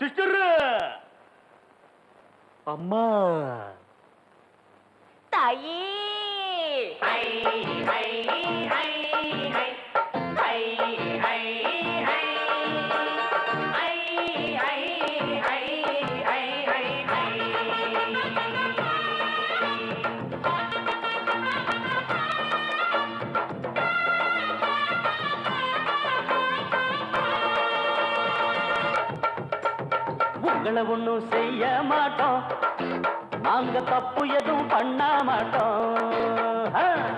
Sister அம்மா தாயே உங்களை ஒண்ணும் செய்ய மாட்டோம். நாங்க தப்பு எதுவும் பண்ண மாட்டோம்.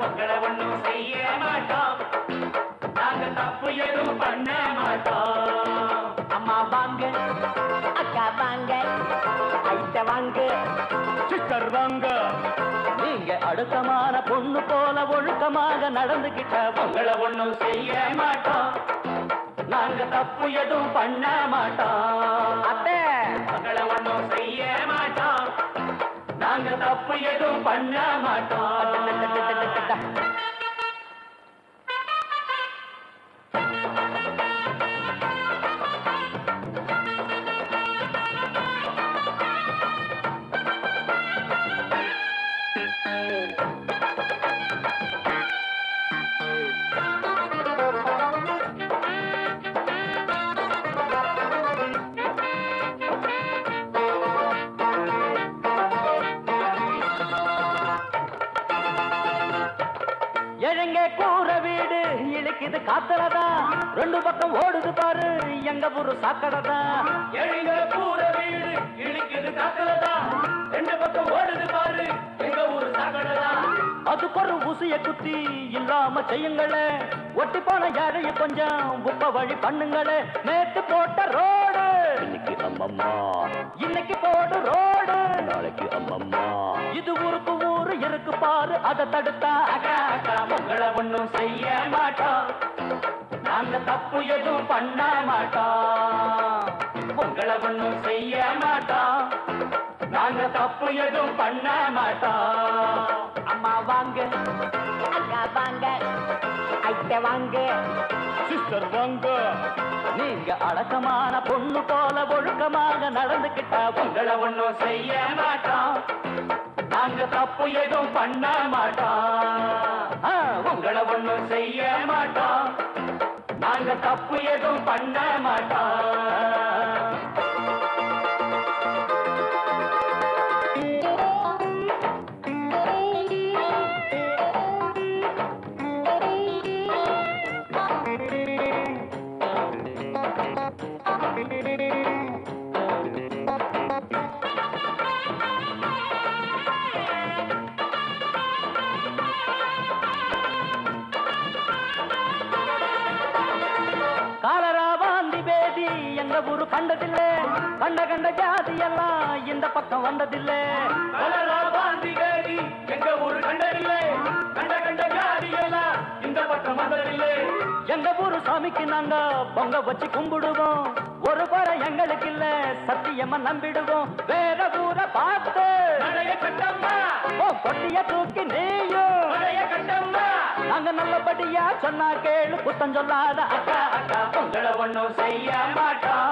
உங்களை ஒண்ணும் செய்ய மாட்டோம். நாங்க தப்பு எதுவும் பண்ண மாட்டோம். அம்மா வாங்க. அக்கா வாங்க. ஐட்ட வாங்க. சிஸ்டர் வாங்க. நீங்க அடுத்தமான பொண்ணு போல ஒழுக்கமாக நடந்துகிட்ட உங்களை ஒண்ணும் செய்ய மாட்டோம். நாங்க தப்பு எதுவும் பண்ண மாட்டோம். தப்பு எதுவும் பண்ண மாட்டோம் Thank you. எழங்க கூற வீடு இழுக்குது காத்தலதான் ரெண்டு பக்கம் ஓடுது பாரு எங்க ஊரு சாக்கடைதான் எழங்க கூற வீடு இழுக்குது காத்தலதான் ரெண்டு பக்கம் ஓடுது பாரு எங்க ஊரு சாக்கடைதான் அதுக்கு ஒரு ஊசிய குத்தி இல்லாம செய்யுங்களே. ஒட்டி போன யாரைய கொஞ்சம் உப்ப வழி பண்ணுங்களே. நேத்து போட்ட ரோடு. இன்னைக்கு இன்னைக்கு போடு ரோடு. இருக்கு பாரு அதை தடுத்தா உங்களை ஒண்ணும் செய்ய மாட்டோம் நாங்க தப்பு எதுவும் பண்ண மாட்டோம் உங்களை ஒண்ணும் செய்ய மாட்டோம் நாங்க தப்பு எதுவும் பண்ண மாட்டோம் அம்மா வாங்க. அக்கா வாங்க. ஐட்ட வாங்க. சிஸ்டர் வாங்க. நீங்க அடக்கமான பொண்ணு போல ஒழுக்கமாக நடந்துகிட்டா உங்களை ஒண்ணும் செய்ய மாட்டோம் நாங்க தப்பு எதுவும் பண்ண மாட்டோம் உங்களை ஒண்ணும் செய்ய மாட்டோம் நாங்க தப்பு எதுவும் பண்ண மாட்டோம் எங்க ஊரு கண்டதில்லை. கண்ட கண்ட ஜாதி எல்லாம் இந்த பக்கம் வந்ததில்லை. எங்க ஊரு கண்டதில்லை. கண்ட கண்ட ஜாதி எல்லாம் இந்த பக்கம் வந்ததில்லை. எங்க ஊரு சாமிக்கு நாங்க பொங்க வச்சு கும்பிடுவோம்? ஒரு குறை எங்களுக்கு இல்ல சத்தியமா நம்பிடுவோம். வேற ஊரை பார்த்து. கொட்டிய தூக்கி நீயும். நாங்க நல்லபடியா சொன்னா கேளு குத்தம் சொல்லாத அக்கா. அக்கா உங்களை ஒண்ணும் செய்ய மாட்டோம்.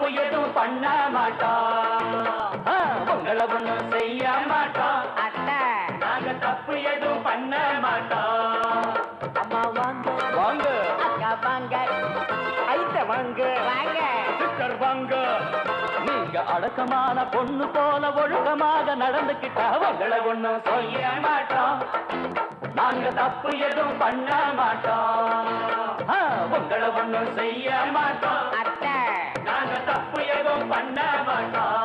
தப்பு எதுவும் பண்ண மாட்டோம் ஆ, உங்களை ஒண்ணும் செய்ய மாட்டோம் அத்தை. நாங்க தப்பு எதுவும் பண்ண மாட்டோம் அம்மா வாங்க. வாங்க. அக்கா வாங்க. ஐட்ட வாங்க. வாங்க. சிஸ்டர் வாங்க. நீங்க அடக்கமான பொண்ணு போல ஒழுக்கமாக நடந்துக்கிட்டா உங்களை ஒண்ணும் செய்ய மாட்டோம் நாங்க தப்பு எதுவும் பண்ண மாட்டோம் உங்களை ஒண்ணும் செய்ய மாட்டோம் நாங்க தப்பு ஏதோ பண்ண மாட்டோம்.